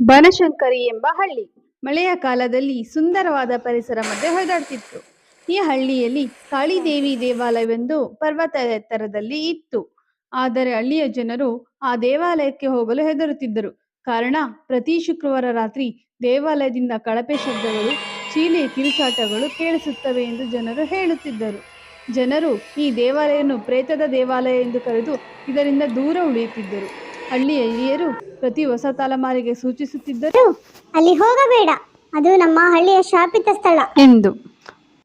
ಬನಶಂಕರಿ ಎಂಬ ಹಳ್ಳಿ. ಮಳೆಯ ಕಾಲದಲ್ಲಿ ಸುಂದರವಾದ ಪರಿಸರ ಮಧ್ಯೆ ಹೊರದಾಡ್ತಿತ್ತು. ಈ ಹಳ್ಳಿಯಲ್ಲಿ ಕಾಳಿದೇವಿ ದೇವಾಲಯವೆಂದು ಪರ್ವತ ಎತ್ತರದಲ್ಲಿ ಇತ್ತು. ಆದರೆ ಹಳ್ಳಿಯ ಜನರು ಆ ದೇವಾಲಯಕ್ಕೆ ಹೋಗಲು ಹೆದರುತ್ತಿದ್ದರು. ಕಾರಣ, ಪ್ರತಿ ಶುಕ್ರವಾರ ರಾತ್ರಿ ದೇವಾಲಯದಿಂದ ಕಳಪೆ ಶಬ್ದಗಳು, ಚೀಲೆ ಕಿರುಚಾಟಗಳು ಕೇಳಿಸುತ್ತವೆ ಎಂದು ಜನರು ಹೇಳುತ್ತಿದ್ದರು. ಜನರು ಈ ದೇವಾಲಯವನ್ನು ಪ್ರೇತದ ದೇವಾಲಯ ಎಂದು ಕರೆದು ಇದರಿಂದ ದೂರ ಉಳಿಯುತ್ತಿದ್ದರು. ಹಳ್ಳಿಯ ಹಿರಿಯರು ಪ್ರತಿ ಹೊಸ ತಲೆಮಾರಿಗೆ ಸೂಚಿಸುತ್ತಿದ್ದರು. ಅಲ್ಲಿ ಹೋಗಬೇಡ. ಅದು ನಮ್ಮ ಹಳ್ಳಿಯ ಶಾಪಿತ ಸ್ಥಳ. ಎಂದು.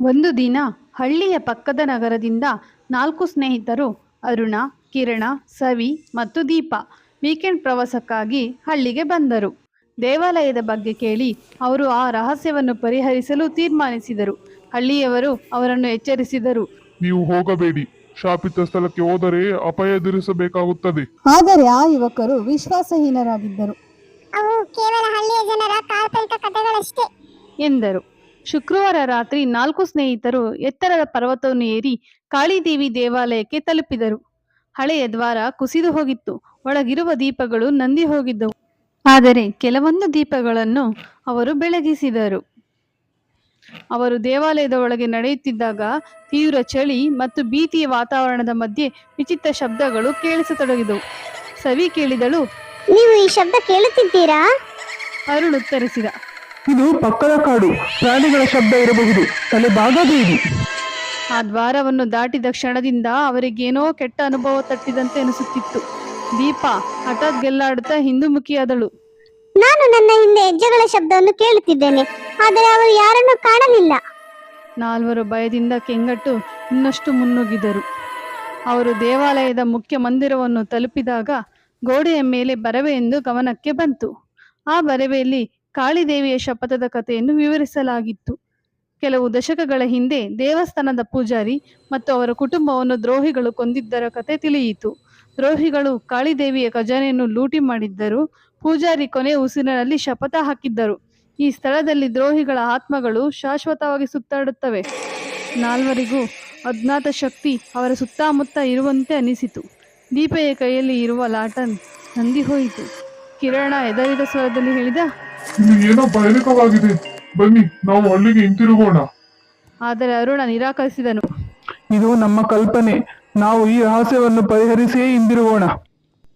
ಒಂದು ದಿನ ಹಳ್ಳಿಯ ಪಕ್ಕದ ನಗರದಿಂದ ನಾಲ್ಕು ಸ್ನೇಹಿತರು ಅರುಣ ಕಿರಣ ಸವಿ ಮತ್ತು ದೀಪ ವೀಕೆಂಡ್ ಪ್ರವಾಸಕ್ಕಾಗಿ ಹಳ್ಳಿಗೆ ಬಂದರು. ದೇವಾಲಯದ ಬಗ್ಗೆ ಕೇಳಿ ಅವರು ಆ ರಹಸ್ಯವನ್ನು ಪರಿಹರಿಸಲು ತೀರ್ಮಾನಿಸಿದರು. ಹಳ್ಳಿಯವರು ಅವರನ್ನು ಎಚ್ಚರಿಸಿದರು. ನೀವು ಹೋಗಬೇಡಿ. ಶಾಪಿತ ಸ್ಥಳಕ್ಕೆ ಹೋದರೆ ಅಪಾಯ ಎದುರಿಸಬೇಕಾಗುತ್ತದೆ. ಆದರೆ ಆ ಯುವಕರು ವಿಶ್ವಾಸಹೀನರಾಗಿದ್ದರು. ಅವು ಕೇವಲ ಹಳ್ಳಿಯ ಜನರ ಕಾಲ್ಪನಿಕ ಕಥೆಗಳಷ್ಟೇ. ಎಂದರು. ಶುಕ್ರವಾರ ರಾತ್ರಿ ನಾಲ್ಕು ಸ್ನೇಹಿತರು ಎತ್ತರದ ಪರ್ವತವನ್ನು ಏರಿ ಕಾಳಿದೇವಿ ದೇವಾಲಯಕ್ಕೆ ತಲುಪಿದರು. ಹಳೆಯ ದ್ವಾರ ಕುಸಿದು ಹೋಗಿತ್ತು. ಒಳಗಿರುವ ದೀಪಗಳು ನಂದಿ ಹೋಗಿದ್ದವು. ಆದರೆ ಕೆಲವೊಂದು ದೀಪಗಳನ್ನು ಅವರು ಬೆಳಗಿಸಿದರು. ಅವರು ದೇವಾಲಯದ ಒಳಗೆ ನಡೆಯುತ್ತಿದ್ದಾಗ ತೀವ್ರ ಚಳಿ ಮತ್ತು ಭೀತಿಯ ವಾತಾವರಣದ ಮಧ್ಯೆ ವಿಚಿತ್ರ ಶಬ್ದಗಳು ಕೇಳಿಸತೊಡಗಿದವು. ಸವಿ ಕೇಳಿದಳು ನೀವು ಈ ಶಬ್ದ ಕೇಳುತ್ತಿದ್ದೀರಾ? ಅರುಣ್ ಉತ್ತರಿಸಿದ ಇದು ಪಕ್ಕದ ಕಾಡು ಪ್ರಾಣಿಗಳ ಶಬ್ದ ಇರಬಹುದು ತಲೆ ಬಾಗಬೇಡಿ ಆ ದ್ವಾರವನ್ನು ದಾಟಿದ ಕ್ಷಣದಿಂದ ಅವರಿಗೇನೋ ಕೆಟ್ಟ ಅನುಭವ ತಟ್ಟಿದಂತೆ ಅನಿಸುತ್ತಿತ್ತು. ದೀಪ ಹಠಾತ್ ಗೆಲ್ಲಾಡುತ್ತಾ ಹಿಂದುಮುಖಿಯಾದಳು. ನಾನು ನನ್ನ ಹಿಂದೆ ಹೆಜ್ಜೆಗಳ ಶಬ್ದವನ್ನು ಕೇಳುತ್ತಿದ್ದೇನೆ. ಆದರೆ ಅವರು ಯಾರನ್ನು ಕಾಣಲಿಲ್ಲ. ನಾಲ್ವರು ಭಯದಿಂದ ಕೆಂಗಟ್ಟು ಇನ್ನಷ್ಟು ಮುನ್ನುಗ್ಗಿದರು. ಅವರು ದೇವಾಲಯದ ಮುಖ್ಯ ಮಂದಿರವನ್ನು ತಲುಪಿದಾಗ ಗೋಡೆಯ ಮೇಲೆ ಬರವೆ ಎಂದು ಗಮನಕ್ಕೆ ಬಂತು. ಆ ಬರವೆಯಲ್ಲಿ ಕಾಳಿದೇವಿಯ ಶಪಥದ ಕಥೆಯನ್ನು ವಿವರಿಸಲಾಗಿತ್ತು. ಕೆಲವು ದಶಕಗಳ ಹಿಂದೆ ದೇವಸ್ಥಾನದ ಪೂಜಾರಿ ಮತ್ತು ಅವರ ಕುಟುಂಬವನ್ನು ದ್ರೋಹಿಗಳು ಕೊಂದಿದ್ದರ ಕತೆ ತಿಳಿಯಿತು. ದ್ರೋಹಿಗಳು ಕಾಳಿದೇವಿಯ ಖಜಾನೆಯನ್ನು ಲೂಟಿ ಮಾಡಿದ್ದರು ಪೂಜಾರಿ ಕೊನೆ ಉಸಿರಿನಲ್ಲಿ ಶಪಥ ಹಾಕಿದ್ದರು. ಈ ಸ್ಥಳದಲ್ಲಿ ದ್ರೋಹಿಗಳ ಆತ್ಮಗಳು ಶಾಶ್ವತವಾಗಿ ಸುತ್ತಾಡುತ್ತವೆ. ನಾಲ್ವರಿಗೂ ಅಜ್ಞಾತ ಶಕ್ತಿ ಅವರ ಸುತ್ತಮುತ್ತ ಇರುವಂತೆ ಅನಿಸಿತು. ದೀಪೆಯ ಕೈಯಲ್ಲಿ ಇರುವ ಲಾಟನ್ ನಂದಿ ಹೋಯಿತು. ಕಿರಣ ಎದರಿದ ಸ್ವರದಲ್ಲಿ ಹೇಳಿದ ಏನೋ ಭಯಾನಕವಾಗಿದೆ ಬನ್ನಿ ನಾವು ಅಲ್ಲಿಗೆ ಹಿಂತಿರುಗೋಣ. ಆದರೆ ಅರುಣ ನಿರಾಕರಿಸಿದನು. ಇದು ನಮ್ಮ ಕಲ್ಪನೆ. ನಾವು ಈ ರಹಸ್ಯವನ್ನು ಪರಿಹರಿಸಿಯೇ ಹಿಂದಿರುಗೋಣ.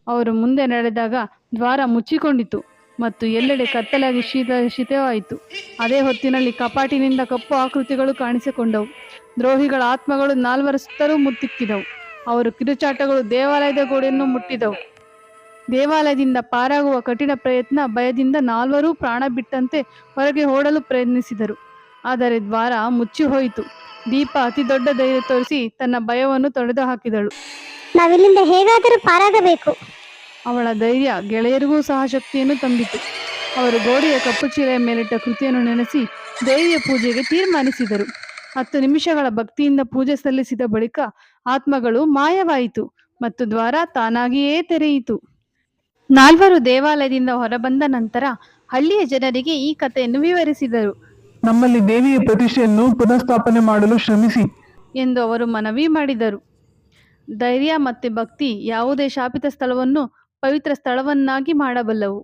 ಅವರು ಮುಂದೆ ನಡೆದಾಗ ದ್ವಾರ ಮುಚ್ಚಿಕೊಂಡಿತು. ಮತ್ತು ಎಲ್ಲೆಡೆ ಕತ್ತಲಾಗಿ ಶೀತ ಶಿತವಾಯಿತು ಅದೇ ಹೊತ್ತಿನಲ್ಲಿ ಕಪಾಟಿನಿಂದ ಕಪ್ಪು ಆಕೃತಿಗಳು ಕಾಣಿಸಿಕೊಂಡವು. ದ್ರೋಹಿಗಳ ಆತ್ಮಗಳು ನಾಲ್ವರ ಸುತ್ತಲೂ ಮುತ್ತಿಕ್ಕಿದವು. ಅವರು ಕಿರುಚಾಟಗಳು ದೇವಾಲಯದ ಗೋಡೆಯನ್ನು ಮುಟ್ಟಿದವು. ದೇವಾಲಯದಿಂದ ಪಾರಾಗುವ ಕಠಿಣ ಪ್ರಯತ್ನ ಭಯದಿಂದ ನಾಲ್ವರೂ ಪ್ರಾಣ ಬಿಟ್ಟಂತೆ ಹೊರಗೆ ಓಡಲು ಪ್ರಯತ್ನಿಸಿದರು. ಆದರೆ ದ್ವಾರ ಮುಚ್ಚಿ ಹೋಯಿತು ದೀಪ ಅತಿ ದೊಡ್ಡ ಧೈರ್ಯ ತೋರಿಸಿ ತನ್ನ ಭಯವನ್ನು ತೊಡೆದು ಹಾಕಿದಳು ನಾವಿಲ್ಲಿಂದ ಹೇಗಾದರೂ ಪಾರಾಗಬೇಕು. ಅವಳ ಧೈರ್ಯ ಗೆಳೆಯರಿಗೂ ಸಹ ಶಕ್ತಿಯನ್ನು ತಂದಿತು. ಅವರು ಗೋಡೆಯ ಕಪ್ಪು ಚೀಲೆಯ ಮೇಲಿಟ್ಟ ಕೃತಿಯನ್ನು ನೆನೆಸಿ ದೇವಿಯ ಪೂಜೆಗೆ ತೀರ್ಮಾನಿಸಿದರು. ಹತ್ತು ನಿಮಿಷಗಳ ಭಕ್ತಿಯಿಂದ ಪೂಜೆ ಸಲ್ಲಿಸಿದ ಬಳಿಕ ಆತ್ಮಗಳು ಮಾಯವಾಯಿತು ಮತ್ತು ದ್ವಾರ ತಾನಾಗಿಯೇ ತೆರೆಯಿತು. ನಾಲ್ವರು ದೇವಾಲಯದಿಂದ ಹೊರಬಂದ ನಂತರ ಹಳ್ಳಿಯ ಜನರಿಗೆ ಈ ಕಥೆಯನ್ನು ವಿವರಿಸಿದರು. ನಮ್ಮಲ್ಲಿ ದೇವಿಯ ಪ್ರತಿಷ್ಠೆಯನ್ನು ಪುನಃಸ್ಥಾಪನೆ ಮಾಡಲು ಶ್ರಮಿಸಿ ಎಂದು ಅವರು ಮನವಿ ಮಾಡಿದರು. ಧೈರ್ಯ ಮತ್ತು ಭಕ್ತಿ ಯಾವುದೇ ಶಾಪಿತ ಸ್ಥಳವನ್ನು ಪವಿತ್ರ ಸ್ಥಳವನ್ನಾಗಿ ಮಾಡಬಲ್ಲವು.